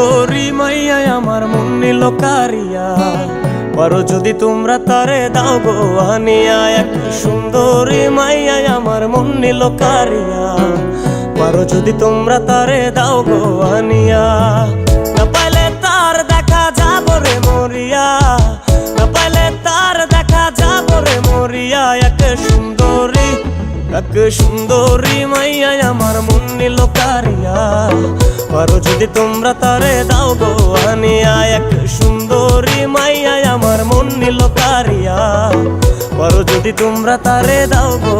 সুন্দরী মাইয়া আমার মন নিল কারিয়া। পারো যদি তোমরা তারে দাও গো আনিয়া। এক সুন্দরী মাইয়া আমার মন নিল কারিয়া। পারো যদি তোমরা তারে দাও গো আনিয়া। এক সুন্দরী মাইয়া আমার মন নিল পারো যদি তোমরা তারে দাও গো, আনিয়া এক সুন্দরী মাইয়া আমার মন নিল পারো যদি তোমরা তারে দাও গো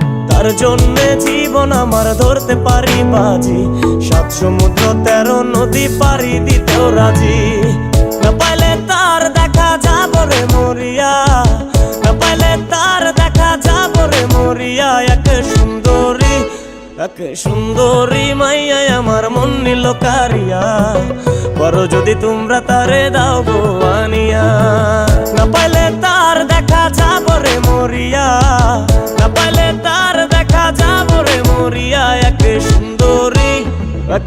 তার জন্যে জীবন আমার ধরতে পারি বাজি। সাত সমুদ্র, তেরো নদী পারি দিতেও রাজি। না পাইলে তার দেখা যাব রে মরিয়া। না পাইলে তার দেখা যাব রে মরিয়া। এক সুন্দরী এক সুন্দরী মাইয়া আমার মন নিল কারিয়া। করো যদি তোমরা তারে দাও গো আনিয়া। না পাইলে তার দেখা যাব রে মরিয়া।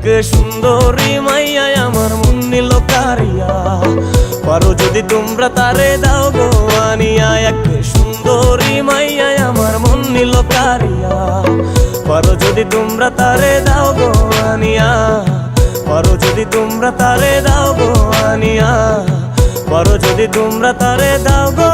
এক সুন্দরী মাইয়া আমার মন নিল কারিয়া? পারো যদি তোমরা তারে দাও গো আনিয়া, এক সুন্দরী মাইয়া আমার মন নিল কারিয়া। পারো যদি তোমরা তারে দাও গো আনিয়া, পারো যদি তোমরা তারে দাও গো আনিয়া, পারো যদি তোমরা তারে দাও গো